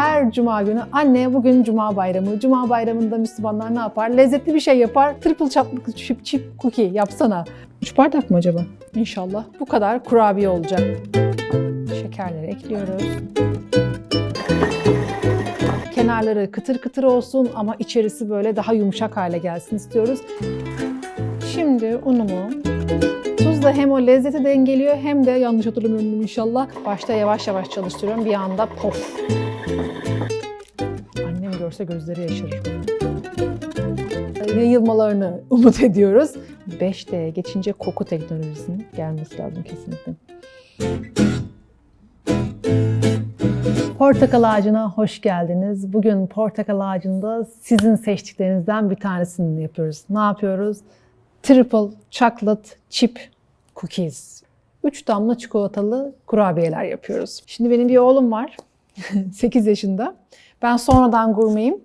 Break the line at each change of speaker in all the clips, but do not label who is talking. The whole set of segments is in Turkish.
her cuma günü anne bugün cuma bayramı. Cuma bayramında Müslümanlar ne yapar? Lezzetli bir şey yapar. Triple chip, chip, chip cookie yapsana. 3 bardak mı acaba? İnşallah. Bu kadar kurabiye olacak. Şekerleri ekliyoruz. Kenarları kıtır kıtır olsun ama içerisi böyle daha yumuşak hale gelsin istiyoruz. Şimdi unumu Tuz da hem o lezzeti dengeliyor hem de yanlış hatırlamıyorum inşallah. Başta yavaş yavaş çalıştırıyorum. Bir anda pof. Annem görse gözleri yaşarır. Yayılmalarını umut ediyoruz. 5D'ye geçince koku teknolojisinin gelmesi lazım kesinlikle. Portakal ağacına hoş geldiniz. Bugün portakal ağacında sizin seçtiklerinizden bir tanesini yapıyoruz. Ne yapıyoruz? Triple Chocolate Chip Cookies. 3 damla çikolatalı kurabiyeler yapıyoruz. Şimdi benim bir oğlum var. 8 yaşında. Ben sonradan gurmeyim.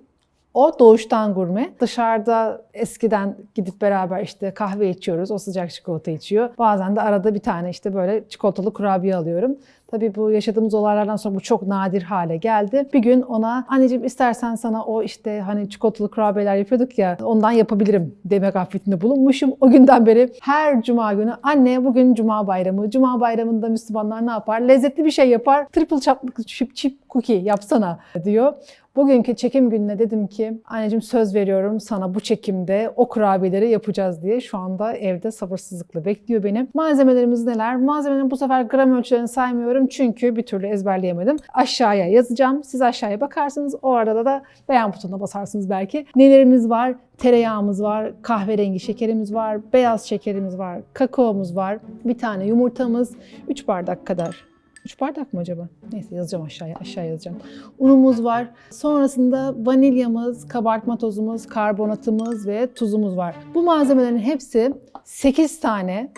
O doğuştan gurme. Dışarıda eskiden gidip beraber işte kahve içiyoruz. O sıcak çikolata içiyor. Bazen de arada bir tane işte böyle çikolatalı kurabiye alıyorum. Tabii bu yaşadığımız olaylardan sonra bu çok nadir hale geldi. Bir gün ona anneciğim istersen sana o işte hani çikolatalı kurabiyeler yapıyorduk ya ondan yapabilirim demek gafletinde bulunmuşum. O günden beri her cuma günü anne bugün cuma bayramı. Cuma bayramında Müslümanlar ne yapar? Lezzetli bir şey yapar. Triple chip, chip, chip cookie yapsana diyor. Bugünkü çekim gününe dedim ki anneciğim söz veriyorum sana bu çekimde o kurabiyeleri yapacağız diye şu anda evde sabırsızlıkla bekliyor beni. Malzemelerimiz neler? Malzemelerin bu sefer gram ölçülerini saymıyorum çünkü bir türlü ezberleyemedim. Aşağıya yazacağım. Siz aşağıya bakarsınız. O arada da beğen butonuna basarsınız belki. Nelerimiz var? Tereyağımız var, kahverengi şekerimiz var, beyaz şekerimiz var, kakaomuz var, bir tane yumurtamız, 3 bardak kadar 3 bardak mı acaba? Neyse yazacağım aşağıya, aşağıya yazacağım. Unumuz var. Sonrasında vanilyamız, kabartma tozumuz, karbonatımız ve tuzumuz var. Bu malzemelerin hepsi 8 tane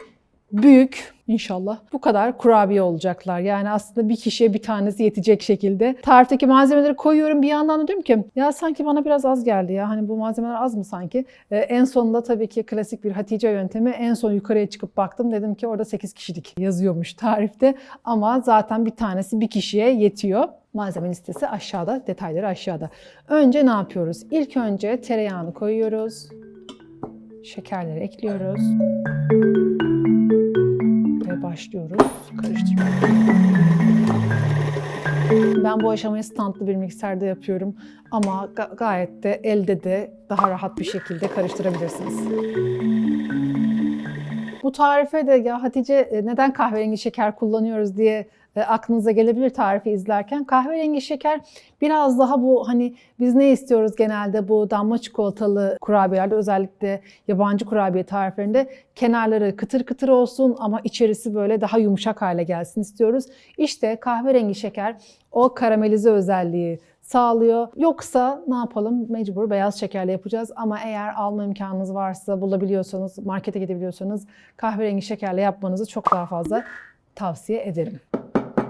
büyük inşallah bu kadar kurabiye olacaklar. Yani aslında bir kişiye bir tanesi yetecek şekilde. Tarifteki malzemeleri koyuyorum bir yandan da diyorum ki ya sanki bana biraz az geldi ya. Hani bu malzemeler az mı sanki? Ee, en sonunda tabii ki klasik bir Hatice yöntemi. En son yukarıya çıkıp baktım. Dedim ki orada 8 kişilik yazıyormuş tarifte. Ama zaten bir tanesi bir kişiye yetiyor. Malzeme listesi aşağıda, detayları aşağıda. Önce ne yapıyoruz? İlk önce tereyağını koyuyoruz. Şekerleri ekliyoruz başlıyoruz. Karıştırıyoruz. Ben bu aşamayı standlı bir mikserde yapıyorum ama ga- gayet de elde de daha rahat bir şekilde karıştırabilirsiniz. Bu tarife de ya Hatice e, neden kahverengi şeker kullanıyoruz diye aklınıza gelebilir tarifi izlerken. Kahverengi şeker biraz daha bu hani biz ne istiyoruz genelde bu damla çikolatalı kurabiyelerde özellikle yabancı kurabiye tariflerinde kenarları kıtır kıtır olsun ama içerisi böyle daha yumuşak hale gelsin istiyoruz. İşte kahverengi şeker o karamelize özelliği sağlıyor. Yoksa ne yapalım? Mecbur beyaz şekerle yapacağız ama eğer alma imkanınız varsa, bulabiliyorsanız, markete gidebiliyorsanız kahverengi şekerle yapmanızı çok daha fazla tavsiye ederim.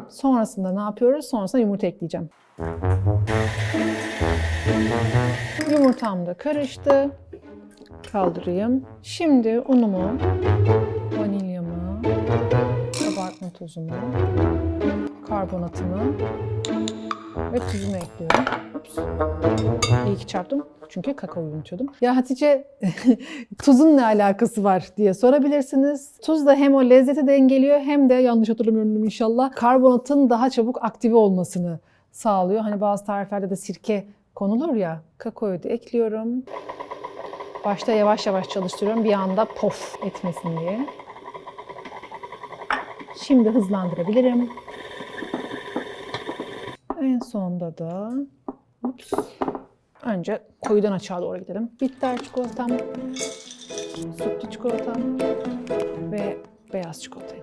Sonrasında ne yapıyoruz? Sonrasında yumurta ekleyeceğim. Yumurtam da karıştı. Kaldırayım. Şimdi unumu, vanilyamı, kabartma tozumu, karbonatımı ve tuzumu ekliyorum. Ups. İyi ki çarptım. Çünkü kakao unutuyordum. Ya Hatice tuzun ne alakası var diye sorabilirsiniz. Tuz da hem o lezzeti dengeliyor hem de yanlış hatırlamıyorum inşallah karbonatın daha çabuk aktive olmasını sağlıyor. Hani bazı tariflerde de sirke konulur ya. Kakaoyu da ekliyorum. Başta yavaş yavaş çalıştırıyorum bir anda pof etmesin diye. Şimdi hızlandırabilirim. En sonda da ups, önce koyudan açığa doğru gidelim. Bitter çikolatam, sütlü çikolatam ve beyaz çikolatayı.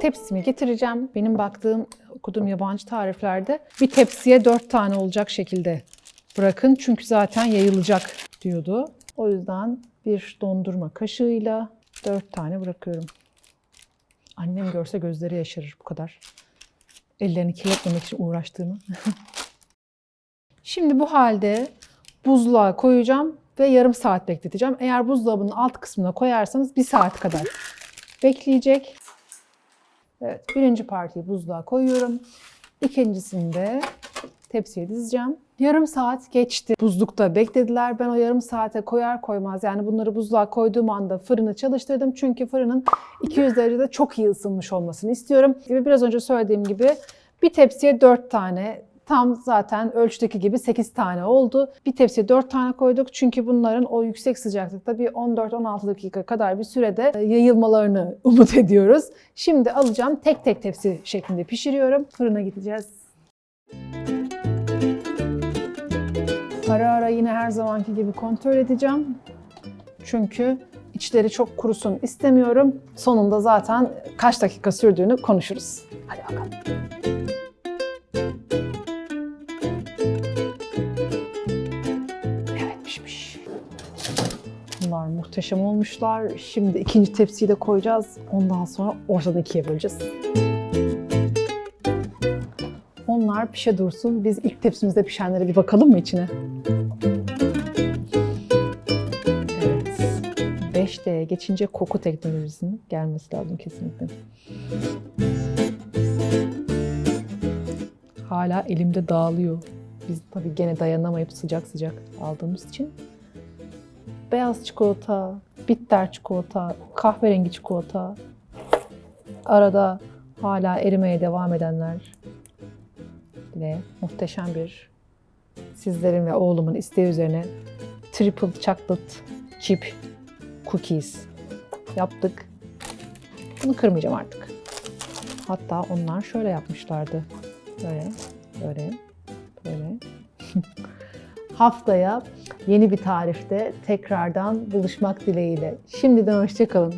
Tepsimi getireceğim. Benim baktığım, okuduğum yabancı tariflerde bir tepsiye dört tane olacak şekilde bırakın. Çünkü zaten yayılacak diyordu. O yüzden bir dondurma kaşığıyla dört tane bırakıyorum. Annem görse gözleri yaşarır bu kadar. Ellerini kirletmemek için uğraştığını. Şimdi bu halde buzluğa koyacağım ve yarım saat bekleteceğim. Eğer buzdolabının alt kısmına koyarsanız bir saat kadar bekleyecek. Evet, birinci partiyi buzluğa koyuyorum. İkincisini de tepsiye dizeceğim. Yarım saat geçti. Buzlukta beklediler. Ben o yarım saate koyar koymaz yani bunları buzluğa koyduğum anda fırını çalıştırdım. Çünkü fırının 200 derecede çok iyi ısınmış olmasını istiyorum. Gibi biraz önce söylediğim gibi bir tepsiye 4 tane Tam zaten ölçüdeki gibi 8 tane oldu. Bir tepsiye 4 tane koyduk çünkü bunların o yüksek sıcaklıkta bir 14-16 dakika kadar bir sürede e, yayılmalarını umut ediyoruz. Şimdi alacağım tek tek tepsi şeklinde pişiriyorum. Fırına gideceğiz. Ara ara yine her zamanki gibi kontrol edeceğim. Çünkü içleri çok kurusun istemiyorum. Sonunda zaten kaç dakika sürdüğünü konuşuruz. Hadi bakalım. Evet. Bunlar muhteşem olmuşlar. Şimdi ikinci tepsiyi de koyacağız. Ondan sonra ortadan ikiye böleceğiz. Onlar pişe dursun. Biz ilk tepsimizde pişenlere bir bakalım mı içine? Evet. 5D'ye geçince koku teknolojisinin gelmesi lazım kesinlikle. Hala elimde dağılıyor. Biz tabii gene dayanamayıp sıcak sıcak aldığımız için. Beyaz çikolata, bitter çikolata, kahverengi çikolata. Arada hala erimeye devam edenler ve muhteşem bir sizlerin ve oğlumun isteği üzerine triple chocolate chip cookies yaptık. Bunu kırmayacağım artık. Hatta onlar şöyle yapmışlardı. Böyle, böyle, böyle. Haftaya yeni bir tarifte tekrardan buluşmak dileğiyle. Şimdiden hoşçakalın.